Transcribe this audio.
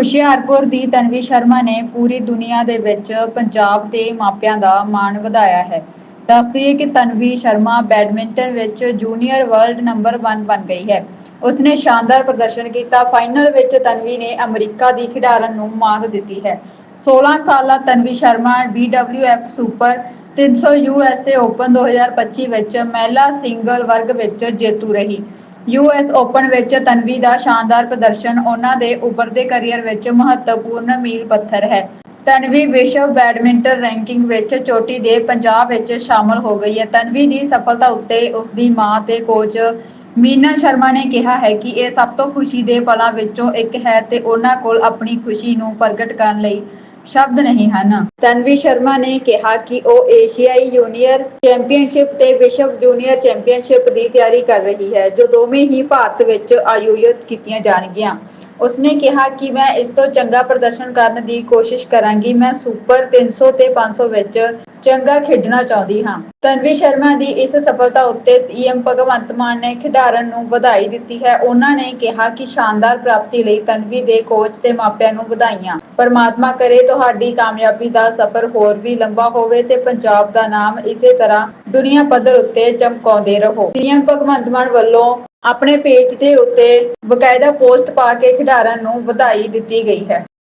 ਹੁਸ਼ਿਆਰਪੁਰ ਦੀ ਤਨਵੀ ਸ਼ਰਮਾ ਨੇ ਪੂਰੀ ਦੁਨੀਆ ਦੇ ਵਿੱਚ ਪੰਜਾਬ ਦੇ ਮਾਪਿਆਂ ਦਾ ਮਾਣ ਵਧਾਇਆ ਹੈ। ਦੱਸਦੀ ਦਈਏ ਕਿ ਤਨਵੀ ਸ਼ਰਮਾ ਬੈਡਮਿੰਟਨ ਵਿੱਚ ਜੂਨੀਅਰ ਵਰਲਡ ਨੰਬਰ 1 ਬਣ ਗਈ ਹੈ। ਉਸਨੇ ਸ਼ਾਨਦਾਰ ਪ੍ਰਦਰਸ਼ਨ ਕੀਤਾ। ਫਾਈਨਲ ਵਿੱਚ ਤਨਵੀ ਨੇ ਅਮਰੀਕਾ ਦੀ ਖਿਡਾਰਨ ਨੂੰ ਮਾਤ ਦਿੱਤੀ ਹੈ। 16 ਸਾਲਾ Tanvi Sharma BWF super 300 USA open 2025 ਵਿੱਚ ਮਹਿਲਾ ਸਿੰਗਲ ਵਰਗ ਵਿੱਚ ਜੇਤੂ ਰਹੀ। ਯੂਐਸ ਓਪਨ ਵਿੱਚ ਤਨਵੀ ਦਾ ਸ਼ਾਨਦਾਰ ਪ੍ਰਦਰਸ਼ਨ ਉਹਨਾਂ ਦੇ ਉੱਭਰਦੇ ਕੈਰੀਅਰ ਵਿੱਚ ਮਹੱਤਵਪੂਰਨ ਮੀਲ ਪੱਥਰ ਹੈ। ਤਨਵੀ ਵਿਸ਼ਵ ਬੈਡਮਿੰਟਨ ਰੈਂਕਿੰਗ ਵਿੱਚ ਚੋਟੀ ਦੇ ਪੰਜਾਬ ਵਿੱਚ ਸ਼ਾਮਲ ਹੋ ਗਈ ਹੈ। ਤਨਵੀ ਦੀ ਸਫਲਤਾ ਉੱਤੇ ਉਸ ਦੀ ਮਾਂ ਤੇ ਕੋਚ ਮੀਨਾ ਸ਼ਰਮਾ ਨੇ ਕਿਹਾ ਹੈ ਕਿ ਇਹ ਸਭ ਤੋਂ ਖੁਸ਼ੀ ਦੇ ਪਲਾਂ ਵਿੱਚੋਂ ਇੱਕ ਹੈ ਤੇ ਉਹਨਾਂ ਕੋਲ ਆਪਣੀ ਖੁਸ਼ੀ ਨੂੰ ਪ੍ਰਗਟ ਕਰਨ ਲਈ ਸ਼ਬਦ ਨਹੀਂ ਹਨ। ਤਨਵੀ ਸ਼ਰਮਾ ਨੇ ਕਿਹਾ ਕਿ ਉਹ ਏਸ਼ੀਆਈ ਜੂਨੀਅਰ ਚੈਂਪੀਅਨਸ਼ਿਪ ਤੇ ਵਿਸ਼ਵ ਜੂਨੀਅਰ ਚੈਂਪੀਅਨਸ਼ਿਪ ਦੀ ਤਿਆਰੀ ਕਰ ਰਹੀ ਹੈ, ਜੋ ਦੋਵੇਂ ਹੀ ਭਾਰਤ ਵਿੱਚ ਆਯੋਜਿਤ ਕੀਤੀਆਂ ਜਾਣਗੀਆਂ। ਉਸਨੇ ਕਿਹਾ ਕਿ ਮੈਂ ਇਸ ਤੋਂ ਚੰਗਾ ਪ੍ਰਦਰਸ਼ਨ ਕਰਨ ਦੀ ਕੋਸ਼ਿਸ਼ ਕਰਾਂਗੀ। ਮੈਂ ਸੁਪਰ 300 ਤੇ 500 ਵਿੱਚ ਚੰਗਾ ਖੇਡਣਾ ਚਾਹੁੰਦੀ ਹਾਂ। ਤਨਵੀ ਸ਼ਰਮਾ ਦੀ ਇਸ ਸਫਲਤਾ ਉੱਤੇ ਸੀਐਮ ਭਗਵੰਤ ਮਾਨ ਨੇ ਖਿਡਾਰਨ ਨੂੰ ਵਧਾਈ ਦਿੱਤੀ ਹੈ। ਉਹਨਾਂ ਨੇ ਕਿਹਾ ਕਿ ਸ਼ਾਨਦਾਰ ਪ੍ਰਾਪਤੀ ਲਈ ਤਨਵੀ ਦੇ ਕੋਚ ਤੇ ਮਾਪਿਆਂ ਨੂੰ ਵਧਾਈਆਂ। ਪਰਮਾਤਮਾ ਕਰੇ, ਤੁਹਾਡੀ ਕਾਮਯਾਬੀ ਦਾ ਸਫ਼ਰ ਹੋਰ ਵੀ ਲੰਬਾ ਹੋਵੇ ਤੇ ਪੰਜਾਬ ਦਾ ਨਾਮ ਇਸੇ ਤਰ੍ਹਾਂ ਦੁਨੀਆ ਪੱਧਰ ਉੱਤੇ ਚਮਕਾਉਂਦੇ ਰਹੋ। ਸੀਐਮ ਭਗਵੰਤ ਮਾਨ ਵੱਲੋਂ ਆਪਣੇ ਪੇਜ ਦੇ ਉੱਤੇ ਬਕਾਇਦਾ ਪੋਸਟ ਪਾ ਕੇ ਖਿਡਾਰਨ ਨੂੰ ਵਧਾਈ ਦਿੱਤੀ ਗਈ ਹੈ।